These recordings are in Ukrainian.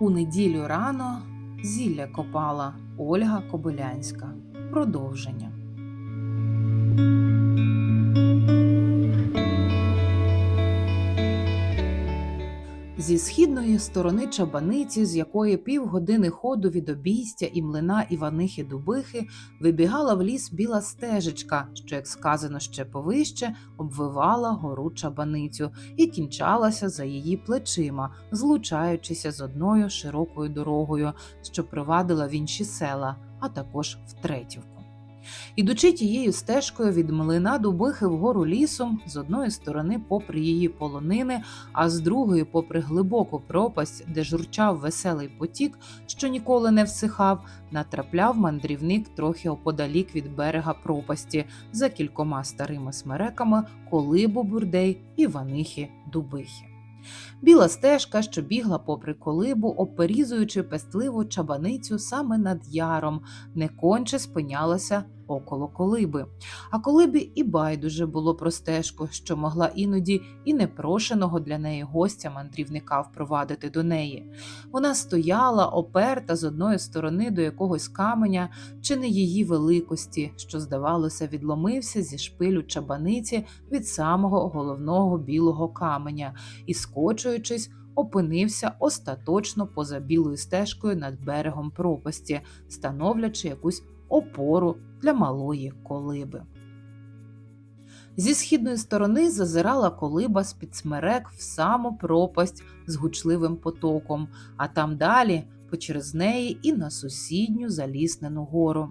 У неділю рано зілля копала Ольга Кобилянська. Продовження. Зі східної сторони чабаниці, з якої півгодини ходу від обійстя і млина Іванихи Дубихи, вибігала в ліс біла стежечка, що, як сказано ще повище, обвивала гору чабаницю і кінчалася за її плечима, злучаючися з одною широкою дорогою, що провадила в інші села, а також в Третівку. Ідучи тією стежкою від млина Дубихи вгору лісом, з одної сторони, попри її полонини, а з другої, попри глибоку пропасть, де журчав веселий потік, що ніколи не всихав, натрапляв мандрівник трохи оподалік від берега пропасті за кількома старими смереками колибу бурдей і ванихи Дубихи. Біла стежка, що бігла попри колибу, оперізуючи пестливу чабаницю саме над яром, не конче спинялася около колиби. А колибі і байдуже було про стежку, що могла іноді і непрошеного для неї гостя мандрівника впровадити до неї. Вона стояла, оперта з одної сторони до якогось каменя, чи не її великості, що, здавалося, відломився зі шпилю чабаниці від самого головного білого каменя і, скочуючись, опинився остаточно поза білою стежкою над берегом пропасті, становлячи якусь опору для малої колиби. Зі східної сторони зазирала колиба з під смерек в саму пропасть з гучливим потоком, а там далі почерез неї і на сусідню заліснену гору.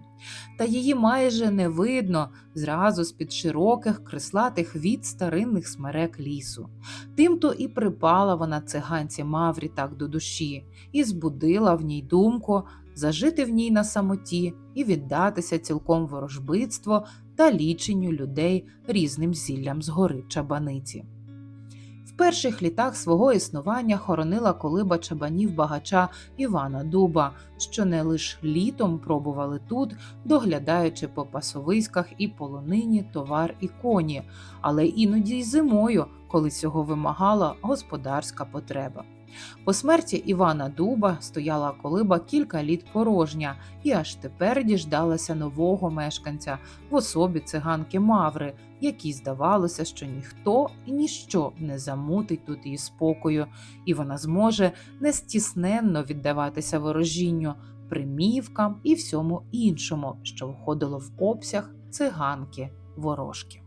Та її майже не видно зразу з під широких креслатих від старинних смерек лісу. Тимто і припала вона циганці Маврі так до душі, і збудила в ній думку зажити в ній на самоті і віддатися цілком ворожбитство та ліченню людей різним зіллям з гори чабаниці. В перших літах свого існування хоронила колиба чабанів багача Івана Дуба, що не лише літом пробували тут, доглядаючи по пасовиськах і полонині товар і коні, але іноді й зимою, коли цього вимагала господарська потреба. По смерті Івана Дуба стояла колиба кілька літ порожня і аж тепер діждалася нового мешканця в особі циганки Маври, якій здавалося, що ніхто і ніщо не замутить тут її спокою, і вона зможе нестісненно віддаватися ворожінню, примівкам і всьому іншому, що входило в обсяг циганки ворожки.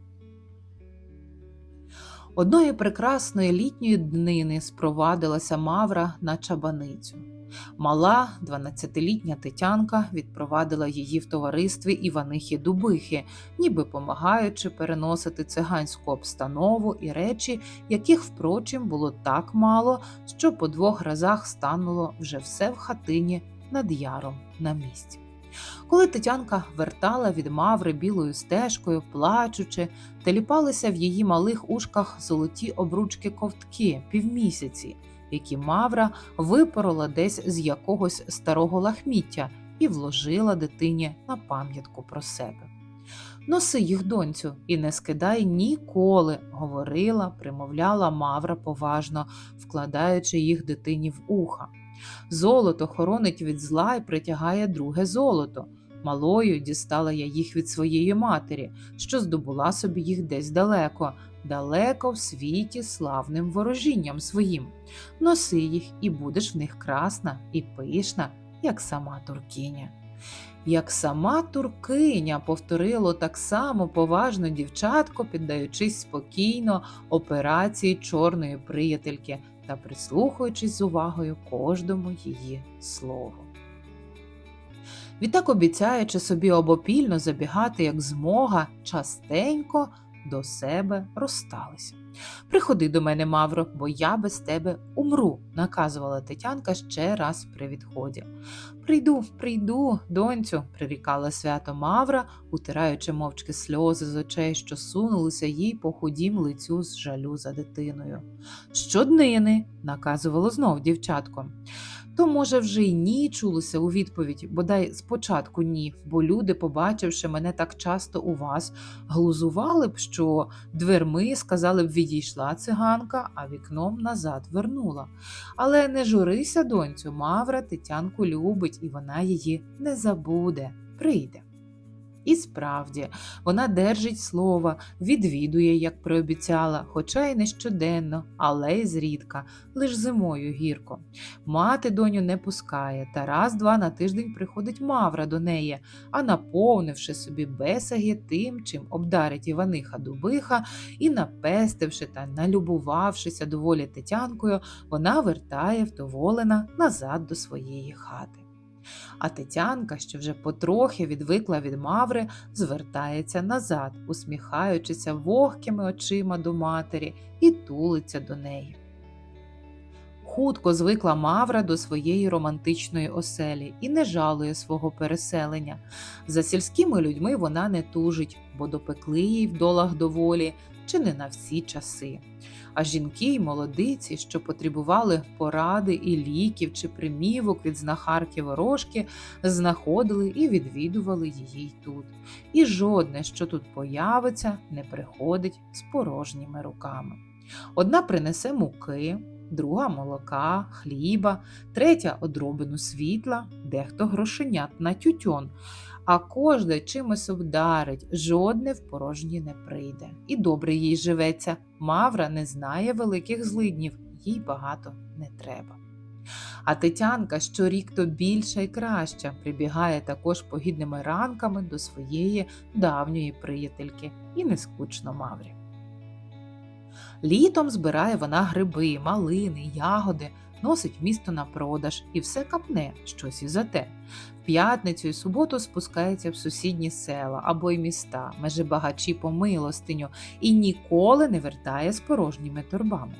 Одної прекрасної літньої днини спровадилася Мавра на чабаницю. Мала 12-літня Тетянка відпровадила її в товаристві Іванихи Дубихи, ніби помагаючи переносити циганську обстанову і речі, яких, впрочем, було так мало, що по двох разах стануло вже все в хатині над яром на місці. Коли Тетянка вертала від маври білою стежкою, плачучи, теліпалися в її малих ушках золоті обручки ковтки півмісяці, які мавра випорола десь з якогось старого лахміття і вложила дитині на пам'ятку про себе. Носи їх, донцю, і не скидай ніколи, говорила, примовляла мавра поважно, вкладаючи їх дитині в уха. Золото хоронить від зла і притягає друге золото. Малою дістала я їх від своєї матері, що здобула собі їх десь далеко, далеко в світі славним ворожінням своїм. Носи їх, і будеш в них красна і пишна, як сама туркиня. Як сама туркиня повторило так само поважно дівчатко, піддаючись спокійно операції чорної приятельки та прислухаючись з увагою кожному її слову. Відтак, обіцяючи собі обопільно забігати, як змога, частенько до себе розсталися. Приходи до мене, Мавро, бо я без тебе умру, наказувала Тетянка ще раз при відході. Прийду, прийду, донцю, прирікала свято Мавра, утираючи мовчки сльози з очей, що сунулися їй по худім лицю з жалю за дитиною. Щоднини, наказувало знов дівчатко. То, може, вже й ні чулося у відповідь, бодай спочатку ні, бо люди, побачивши мене так часто у вас, глузували б, що дверми сказали б відійшла циганка, а вікном назад вернула. Але не журися, доньцю, Мавра Тетянку любить, і вона її не забуде, прийде. І справді, вона держить слово, відвідує, як приобіцяла, хоча й не щоденно, але й зрідка, лиш зимою гірко. Мати доню не пускає, та раз-два на тиждень приходить Мавра до неї, а наповнивши собі бесаги тим, чим обдарить Іваниха Дубиха, і напестивши та налюбувавшися доволі Тетянкою, вона вертає вдоволена назад до своєї хати. А Тетянка, що вже потрохи відвикла від Маври, звертається назад, усміхаючися вогкими очима до матері, і тулиться до неї. Хутко звикла Мавра до своєї романтичної оселі і не жалує свого переселення. За сільськими людьми вона не тужить, бо допекли їй в долах доволі чи не на всі часи. А жінки й молодиці, що потребували поради і ліків чи примівок від знахарки ворожки, знаходили і відвідували її й тут. І жодне, що тут появиться, не приходить з порожніми руками. Одна принесе муки, друга молока, хліба, третя одробину світла, дехто грошенят на тютюн, а кожне чимось обдарить, жодне в порожні не прийде. І добре їй живеться. Мавра не знає великих злиднів, їй багато не треба. А Тетянка щорік то більша і краща, прибігає також погідними ранками до своєї давньої приятельки і не скучно Маврі. Літом збирає вона гриби, малини, ягоди, носить місто на продаж і все капне щось і за те. П'ятницю і суботу спускається в сусідні села або й міста, межи багачі по милостиню, і ніколи не вертає з порожніми торбами.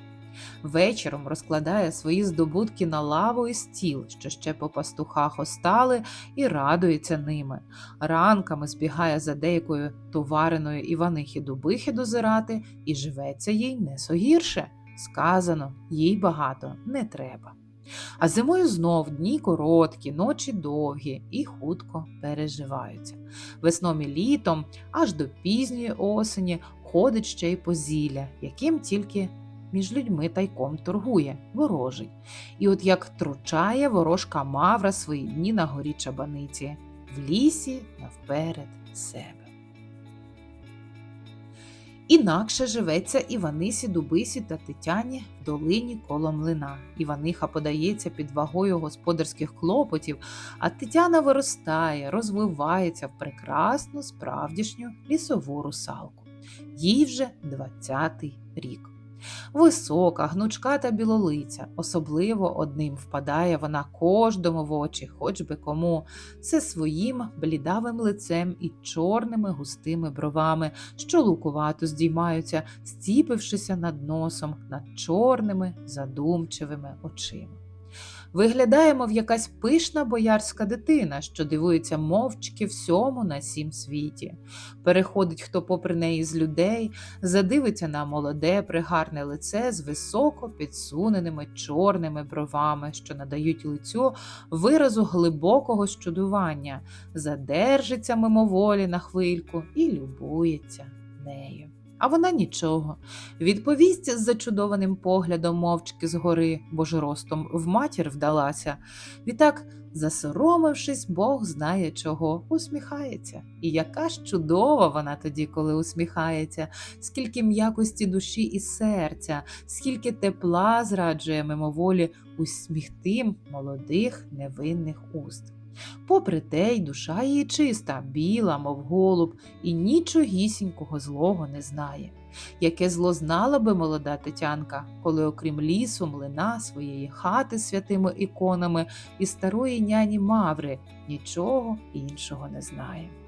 Вечором розкладає свої здобутки на лаву і стіл, що ще по пастухах остали, і радується ними. Ранками збігає за деякою товариною Іванихи Дубихи дозирати, і живеться їй не согірше. Сказано, їй багато не треба. А зимою знов дні короткі, ночі довгі і хутко переживаються. Весном і літом, аж до пізньої осені, ходить ще й позілля, яким тільки між людьми тайком торгує, ворожить. І от як тручає ворожка Мавра свої дні на горі чабаниці, в лісі навперед себе. Інакше живеться Іванисі, Дубисі та Тетяні в долині коло млина. Іваниха подається під вагою господарських клопотів, а Тетяна виростає, розвивається в прекрасну справдішню лісову русалку. Їй вже 20-й рік. Висока, гнучка та білолиця, особливо одним впадає вона кожному в очі, хоч би кому, це своїм блідавим лицем і чорними густими бровами, що лукувато здіймаються, стіпившися над носом, над чорними задумчивими очима. Виглядаємо в якась пишна боярська дитина, що дивується мовчки всьому на сім світі. Переходить хто попри неї з людей, задивиться на молоде, пригарне лице з високо підсуненими чорними бровами, що надають лицю виразу глибокого щудування, задержиться мимоволі на хвильку і любується нею. А вона нічого. Відповість з зачудованим поглядом мовчки згори, бо ж ростом в матір вдалася. Відтак, засоромившись, Бог знає чого, усміхається. І яка ж чудова вона тоді, коли усміхається, скільки м'якості душі і серця, скільки тепла зраджує мимоволі усміхтим молодих невинних уст. Попри те, й душа її чиста, біла, мов голуб, і нічогісінького злого не знає. Яке зло знала би молода Тетянка, коли, окрім лісу, млина своєї хати святими іконами і старої няні Маври, нічого іншого не знає.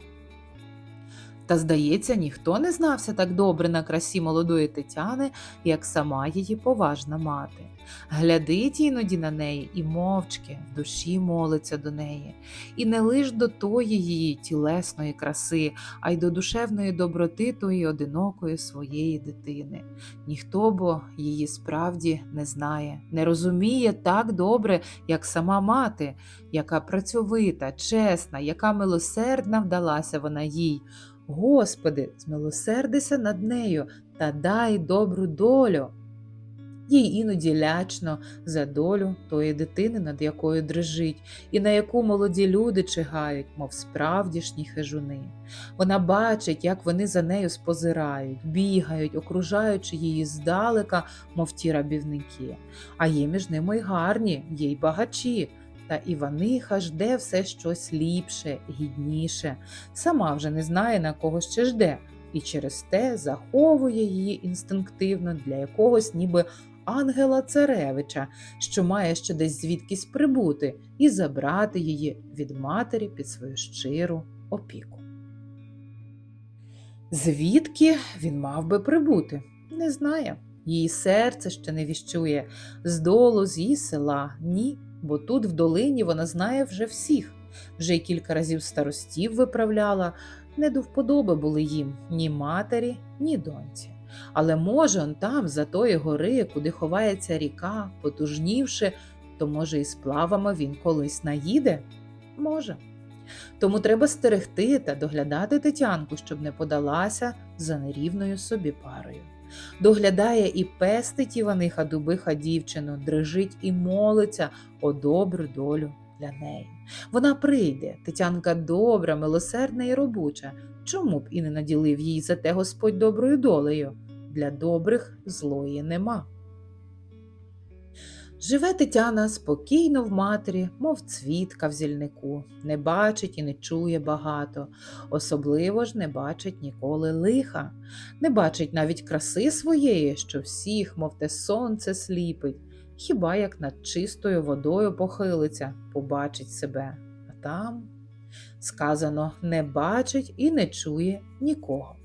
Та, здається, ніхто не знався так добре на красі молодої Тетяни, як сама її поважна мати. Глядить іноді на неї і мовчки в душі молиться до неї, і не лиш до тої її тілесної краси, а й до душевної доброти тої одинокої своєї дитини. Ніхто бо її справді не знає, не розуміє так добре, як сама мати, яка працьовита, чесна, яка милосердна вдалася вона їй. Господи, змилосердися над нею та дай добру долю. Їй іноді лячно за долю тої дитини, над якою дрижить, і на яку молоді люди чигають, мов справдішні хижуни. Вона бачить, як вони за нею спозирають, бігають, окружаючи її здалека, мов ті рабівники. А є між ними й гарні, є й багачі. Та Іваниха жде все щось ліпше, гідніше, сама вже не знає, на кого ще жде, і через те заховує її інстинктивно для якогось ніби ангела царевича, що має ще десь звідкись прибути, і забрати її від матері під свою щиру опіку. Звідки він мав би прибути? Не знає. Її серце ще не віщує здолу з її села, ні, бо тут в долині вона знає вже всіх. Вже й кілька разів старостів виправляла, не до вподоби були їм ні матері, ні доньці. Але може, он там, за тої гори, куди ховається ріка, потужнівши, то, може, і з плавами він колись наїде? Може. Тому треба стерегти та доглядати Тетянку, щоб не подалася за нерівною собі парою. Доглядає і пестить Іваниха Дубиха дівчину, дрижить і молиться о добру долю для неї. Вона прийде, Тетянка добра, милосердна і робуча. Чому б і не наділив їй за те Господь доброю долею? Для добрих злої нема. Живе Тетяна спокійно в матері, мов цвітка в зільнику, не бачить і не чує багато, особливо ж не бачить ніколи лиха, не бачить навіть краси своєї, що всіх, мов те сонце сліпить, хіба як над чистою водою похилиться, побачить себе, а там сказано не бачить і не чує нікого.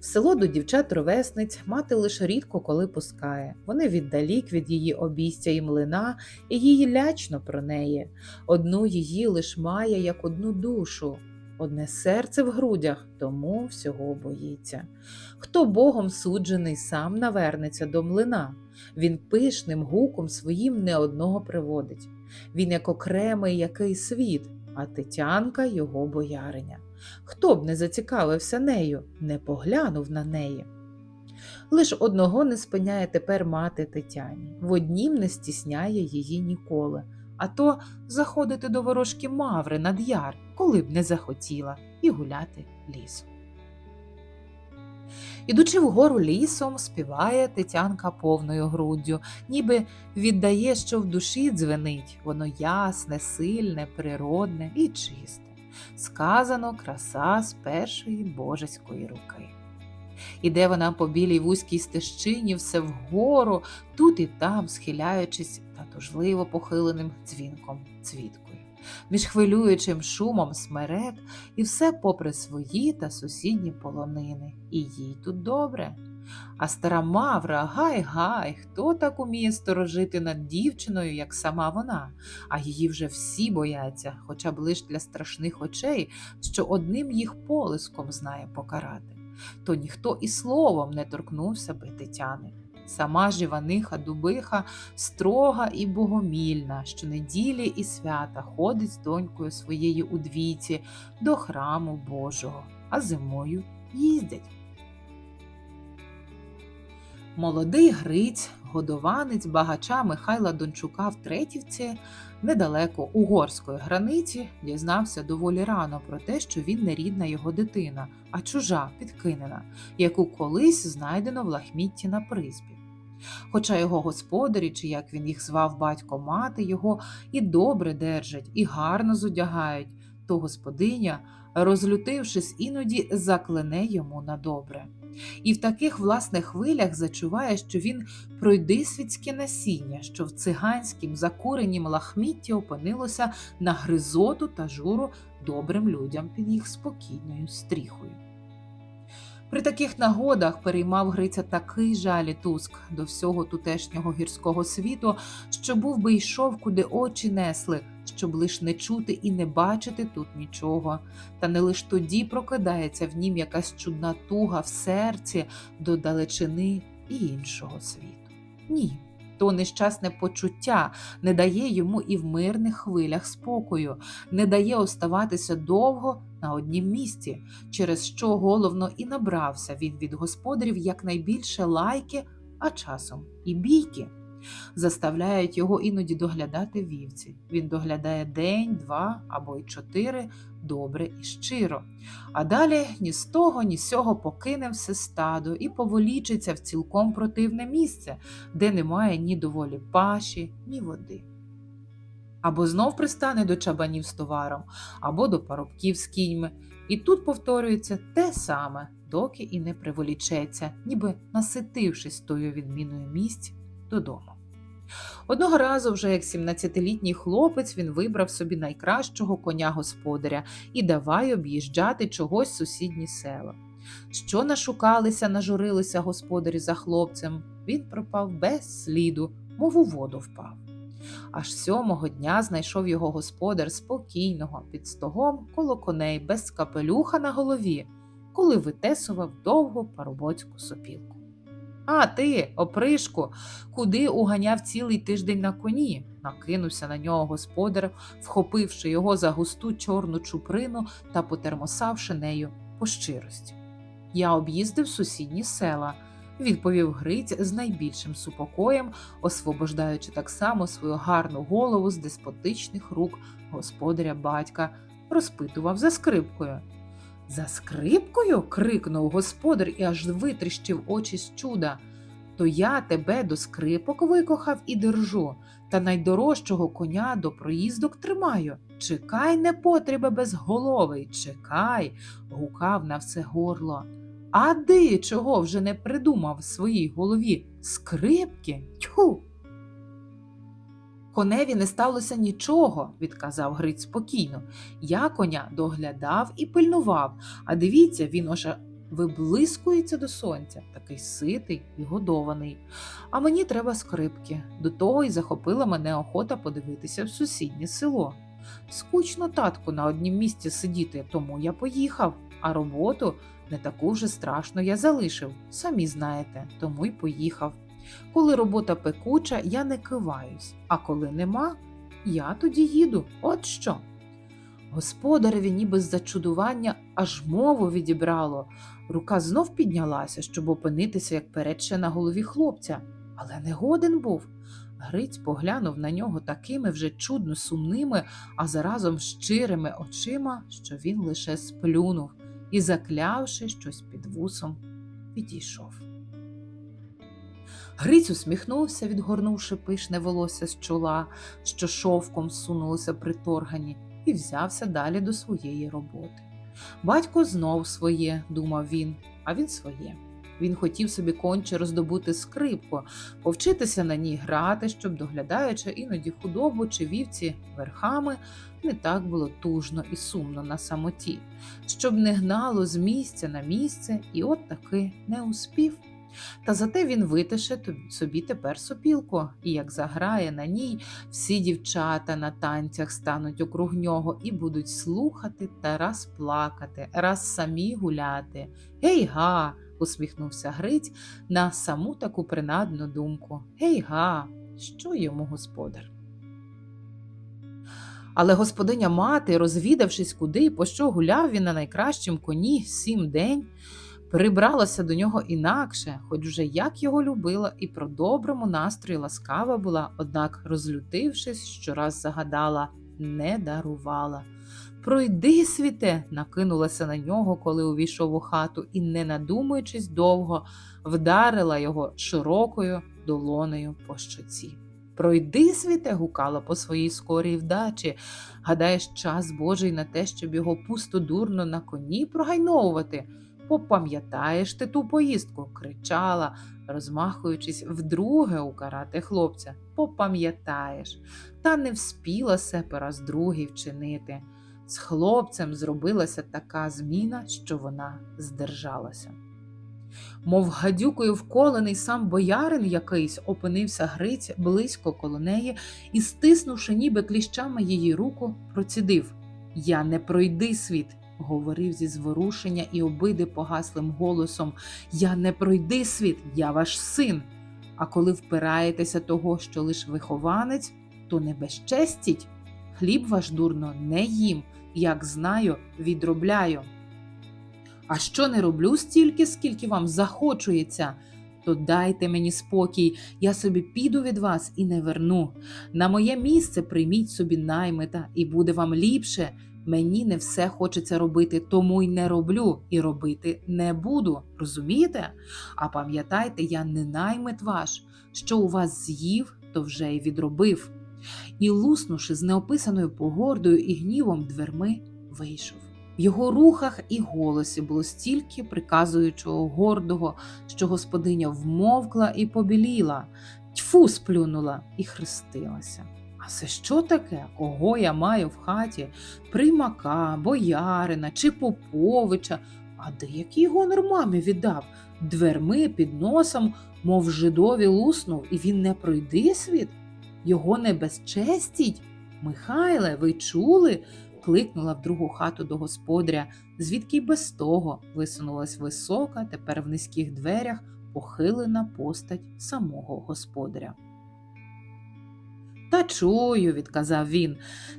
В село до дівчат ровесниць мати лише рідко коли пускає. Вони віддалік від її обійстя і млина, і їй лячно про неї. Одну її лиш має, як одну душу, одне серце в грудях, тому всього боїться. Хто богом суджений, сам навернеться до млина. Він пишним гуком своїм не одного приводить. Він як окремий який світ, а Тетянка його бояриня. Хто б не зацікавився нею, не поглянув на неї. Лиш одного не спиняє тепер мати Тетяні, в однім не стісняє її ніколи, а то заходити до ворожки Маври над яр, коли б не захотіла, і гуляти лісом. Ідучи вгору лісом, співає Тетянка повною груддю, ніби віддає, що в душі дзвенить, воно ясне, сильне, природне і чисте сказано краса з першої божеської руки. Іде вона по білій вузькій стежчині все вгору, тут і там, схиляючись та тужливо похиленим дзвінком цвіткою, між хвилюючим шумом смерек і все попри свої та сусідні полонини. І їй тут добре. А стара Мавра, гай гай, хто так уміє сторожити над дівчиною, як сама вона, а її вже всі бояться, хоча б лиш для страшних очей, що одним їх полиском знає покарати. То ніхто і словом не торкнувся би Тетяни. Сама ж Дубиха строга і богомільна, що неділі і свята ходить з донькою своєю у до храму Божого, а зимою їздять. Молодий Гриць, годованець багача Михайла Дончука в Третівці, недалеко угорської границі, дізнався доволі рано про те, що він не рідна його дитина, а чужа підкинена, яку колись знайдено в лахмітті на призбі. Хоча його господарі, чи як він їх звав батько мати, його і добре держать, і гарно зодягають, то господиня, розлютившись, іноді заклине йому на добре і в таких власних хвилях зачуває, що він пройди світське насіння, що в циганськім закуренім лахмітті опинилося на гризоту та журу добрим людям під їх спокійною стріхою. При таких нагодах переймав Гриця такий жаль і туск до всього тутешнього гірського світу, що був би йшов, куди очі несли, щоб лиш не чути і не бачити тут нічого. Та не лиш тоді прокидається в нім якась чудна туга в серці до далечини і іншого світу. Ні, то нещасне почуття не дає йому і в мирних хвилях спокою, не дає оставатися довго на однім місці, через що головно і набрався він від господарів якнайбільше лайки, а часом і бійки. Заставляють його іноді доглядати вівці. Він доглядає день, два або й чотири добре і щиро. А далі ні з того, ні з сього покине все стадо і поволічиться в цілком противне місце, де немає ні доволі паші, ні води. Або знов пристане до чабанів з товаром, або до парубків з кіньми, і тут повторюється те саме, доки і не приволічеться, ніби наситившись тою відміною місць додому. Одного разу, вже як 17-літній хлопець, він вибрав собі найкращого коня господаря і давай об'їжджати чогось сусідні села. Що нашукалися, нажурилися господарі за хлопцем, він пропав без сліду, мов у воду впав. Аж сьомого дня знайшов його господар спокійного під стогом коло коней без капелюха на голові, коли витесував довгу парубоцьку сопілку. А ти, опришку, куди уганяв цілий тиждень на коні? Накинувся на нього господар, вхопивши його за густу чорну чуприну та потермосавши нею по щирості. Я об'їздив сусідні села, відповів Гриць з найбільшим супокоєм, освобождаючи так само свою гарну голову з деспотичних рук господаря батька, розпитував за скрипкою. За скрипкою? крикнув господар і аж витріщив очі з чуда. То я тебе до скрипок викохав і держу, та найдорожчого коня до проїздок тримаю. Чекай, непотребе безголовий, чекай, гукав на все горло. А ти чого вже не придумав в своїй голові скрипки? Тьху! Коневі не сталося нічого, відказав Гриць спокійно. Я коня доглядав і пильнував, а дивіться, він уже виблискується до сонця, такий ситий і годований. А мені треба скрипки. До того й захопила мене охота подивитися в сусіднє село. Скучно татку на однім місці сидіти, тому я поїхав, а роботу не таку вже страшно я залишив, самі знаєте, тому й поїхав. Коли робота пекуча, я не киваюсь, а коли нема, я тоді їду. От що. Господареві ніби з зачудування аж мову відібрало. Рука знов піднялася, щоб опинитися, як передче на голові хлопця, але не годен був. Гриць поглянув на нього такими вже чудно сумними, а заразом щирими очима, що він лише сплюнув і, заклявши щось під вусом, підійшов. Гриць усміхнувся, відгорнувши пишне волосся з чола, що шовком сунулося при торгані, і взявся далі до своєї роботи. Батько знов своє, думав він, а він своє. Він хотів собі конче роздобути скрипку, повчитися на ній грати, щоб, доглядаючи іноді худобу чи вівці верхами, не так було тужно і сумно на самоті, щоб не гнало з місця на місце, і от таки не успів. Та зате він витише собі тепер сопілку, і як заграє на ній, всі дівчата на танцях стануть округ нього і будуть слухати та раз плакати, раз самі гуляти. Гей га! усміхнувся Гриць на саму таку принадну думку. Гей га, що йому господар? Але господиня мати, розвідавшись, куди по що гуляв він на найкращому коні сім день, прибралася до нього інакше, хоч вже як його любила, і про доброму настрої ласкава була, однак, розлютившись, щораз загадала, не дарувала. Пройди, світе, накинулася на нього, коли увійшов у хату, і, не надумуючись довго, вдарила його широкою долонею по щоці. Пройди, світе, гукала по своїй скорій вдачі. Гадаєш, час Божий на те, щоб його пусто дурно на коні прогайновувати. Попам'ятаєш ти ту поїздку, кричала, розмахуючись вдруге укарати хлопця. Попам'ятаєш, та не вспіла себе раз другий вчинити. З хлопцем зробилася така зміна, що вона здержалася. Мов гадюкою вколений сам боярин якийсь опинився Гриць близько коло неї і, стиснувши ніби кліщами її руку, процідив Я не пройди світ, говорив зі зворушення і обиди погаслим голосом Я не пройди світ, я ваш син. А коли впираєтеся того, що лиш вихованець, то не безчестіть. Хліб ваш дурно не їм, як знаю, відробляю. А що не роблю стільки, скільки вам захочується, то дайте мені спокій, я собі піду від вас і не верну. На моє місце прийміть собі наймита, і буде вам ліпше. Мені не все хочеться робити, тому й не роблю, і робити не буду. Розумієте? А пам'ятайте, я не наймит ваш, що у вас з'їв, то вже й відробив. І, луснувши з неописаною погордою і гнівом дверми, вийшов. В його рухах і голосі було стільки приказуючого гордого, що господиня вмовкла і побіліла, тьфу сплюнула і хрестилася. А це що таке? Кого я маю в хаті? Примака, боярина чи поповича? А де який гонор мамі віддав? Дверми під носом, мов жидові луснув, і він не пройде світ? Його не безчестіть? Михайле, ви чули? кликнула в другу хату до господаря, звідки й без того висунулась висока, тепер в низьких дверях похилена постать самого господаря. Та чую, відказав він.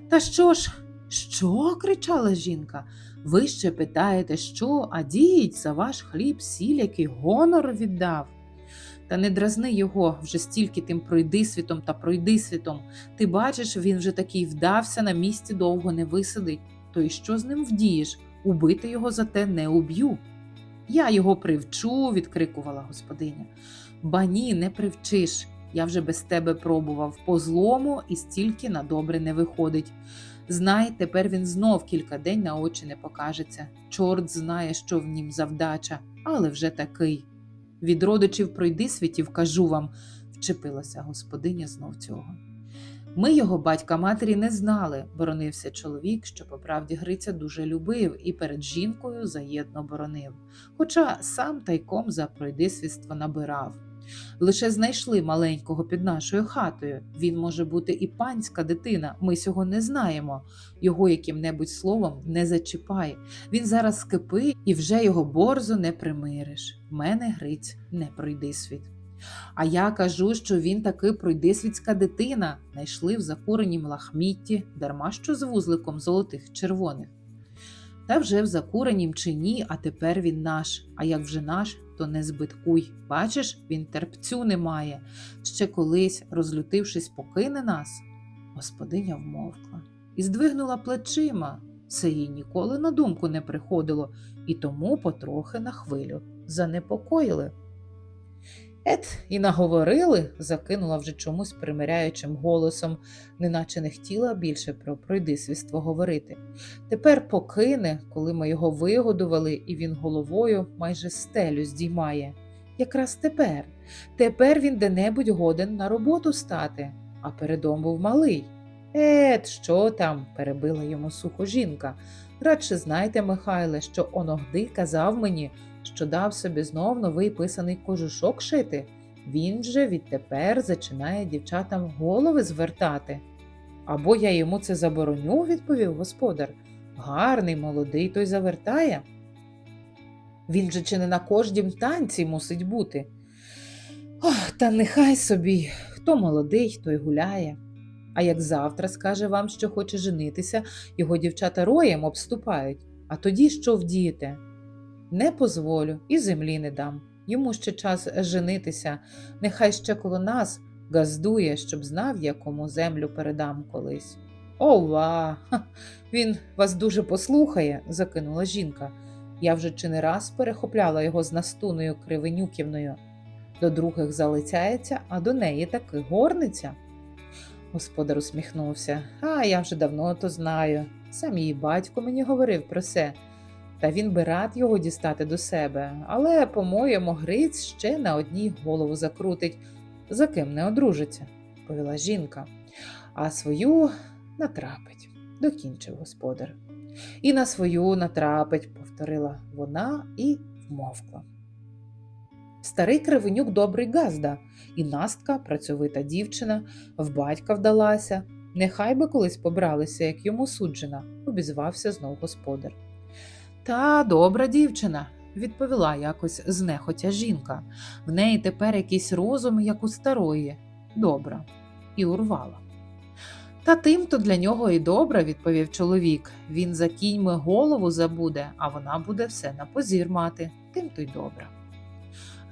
Та що ж? Що? кричала жінка. Ви ще питаєте, що, а діють за ваш хліб сіль, який гонор віддав. Та не дразни його вже стільки тим пройди світом та пройди світом. Ти бачиш, він вже такий вдався, на місці довго не висидить. То й що з ним вдієш? Убити його за те не уб'ю. Я його привчу, відкрикувала господиня. Ба ні, не привчиш. Я вже без тебе пробував по злому і стільки на добре не виходить. Знай, тепер він знов кілька день на очі не покажеться. Чорт знає, що в нім завдача, але вже такий. Від родичів пройди світів, кажу вам, вчепилася господиня знов цього. Ми його батька матері не знали, боронився чоловік, що по правді Гриця дуже любив і перед жінкою заєдно боронив, хоча сам тайком за пройдисвіство набирав. Лише знайшли маленького під нашою хатою. Він може бути і панська дитина, ми цього не знаємо. Його яким-небудь словом не зачіпай. Він зараз скипи і вже його борзо не примириш. В мене Гриць не пройди світ. А я кажу, що він таки пройдисвітська дитина, знайшли в закуренім лахмітті, дарма що з вузликом золотих червоних. Та вже в закуренім чи ні, а тепер він наш. А як вже наш, то не збиткуй. Бачиш, він терпцю не має. Ще колись, розлютившись, покине нас. Господиня вмовкла і здвигнула плечима. Це їй ніколи на думку не приходило, і тому потрохи на хвилю занепокоїли. Ет, і наговорили, закинула вже чомусь примиряючим голосом, неначе не хотіла більше про пройдисвіство говорити. Тепер покине, коли ми його вигодували, і він головою майже стелю здіймає. Якраз тепер. Тепер він де-небудь годен на роботу стати, а передом був малий. Ет, що там? перебила йому сухо жінка. Радше знайте, Михайле, що оногди казав мені, що дав собі знов новий писаний кожушок шити. Він же відтепер зачинає дівчатам голови звертати. Або я йому це забороню, відповів господар. Гарний, молодий, той завертає. Він же чи не на кожнім танці мусить бути. Ох, та нехай собі, хто молодий, той гуляє. А як завтра скаже вам, що хоче женитися, його дівчата роєм обступають, а тоді що вдієте? Не позволю і землі не дам. Йому ще час женитися, нехай ще коло нас газдує, щоб знав, якому землю передам колись. Ова! Він вас дуже послухає, закинула жінка. Я вже чи не раз перехопляла його з настуною кривенюківною. До других залицяється, а до неї таки горниця. Господар усміхнувся. А я вже давно то знаю. Сам її батько мені говорив про це. Та він би рад його дістати до себе, але, по-моєму, Гриць ще на одній голову закрутить, за ким не одружиться, повіла жінка, а свою натрапить, докінчив господар. І на свою натрапить, повторила вона і вмовкла. Старий кривенюк добрий газда, і Настка, працьовита дівчина, в батька вдалася. Нехай би колись побралися, як йому суджена, обізвався знов господар. Та добра дівчина, відповіла якось знехотя жінка. В неї тепер якийсь розум, як у старої. Добра. І урвала. Та тим то для нього і добре, відповів чоловік. Він за кіньми голову забуде, а вона буде все на позір мати, тим то й добре.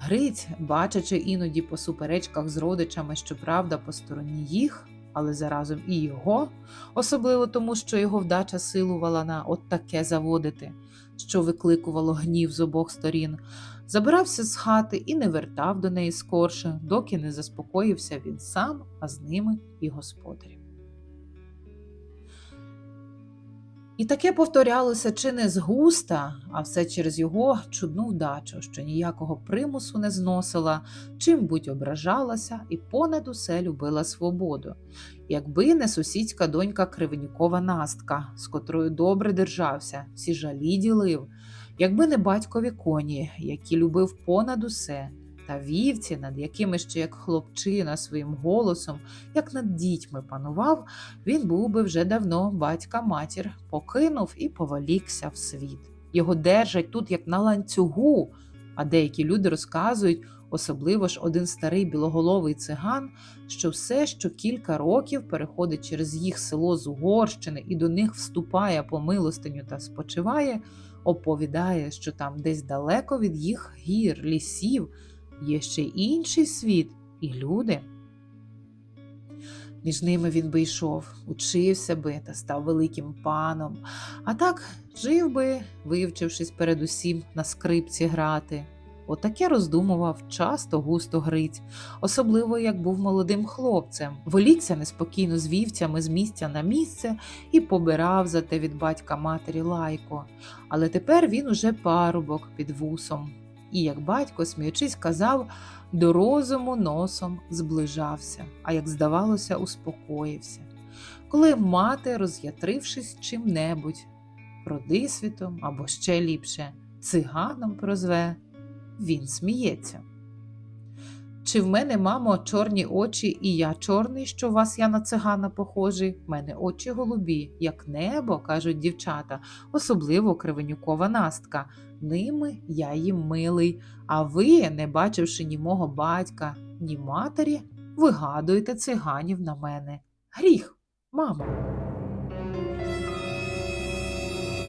Гриць, бачачи іноді по суперечках з родичами, що правда по стороні їх, але заразом і його, особливо тому, що його вдача силувала на от таке заводити, що викликувало гнів з обох сторін, забирався з хати і не вертав до неї скорше, доки не заспокоївся він сам, а з ними і господарі. І таке повторялося чи не згуста, а все через його чудну вдачу, що ніякого примусу не зносила, чим будь ображалася і понад усе любила свободу. Якби не сусідська донька Кривенюкова Настка, з котрою добре держався, всі жалі ділив, якби не батькові коні, які любив понад усе, та вівці, над якими ще як хлопчина своїм голосом, як над дітьми панував, він був би вже давно батька матір, покинув і повалікся в світ. Його держать тут, як на ланцюгу. А деякі люди розказують, особливо ж один старий білоголовий циган, що все, що кілька років переходить через їх село з Угорщини і до них вступає по милостиню та спочиває, оповідає, що там десь далеко від їх гір, лісів є ще інший світ і люди. Між ними він би йшов, учився би та став великим паном, а так жив би, вивчившись передусім на скрипці грати. Отаке роздумував часто густо Гриць, особливо як був молодим хлопцем. Волікся неспокійно з вівцями з місця на місце і побирав за те від батька матері лайко. Але тепер він уже парубок під вусом. І, як батько, сміючись, казав, до розуму носом зближався, а як здавалося, успокоївся. Коли мати, роз'ятрившись чим-небудь, продисвітом або ще ліпше, циганом прозве, він сміється. Чи в мене, мамо, чорні очі, і я чорний, що вас я на цигана похожий? В мене очі голубі, як небо, кажуть дівчата, особливо кривенюкова настка. Ними я їм милий, а ви, не бачивши ні мого батька, ні матері, вигадуєте циганів на мене. Гріх, мамо.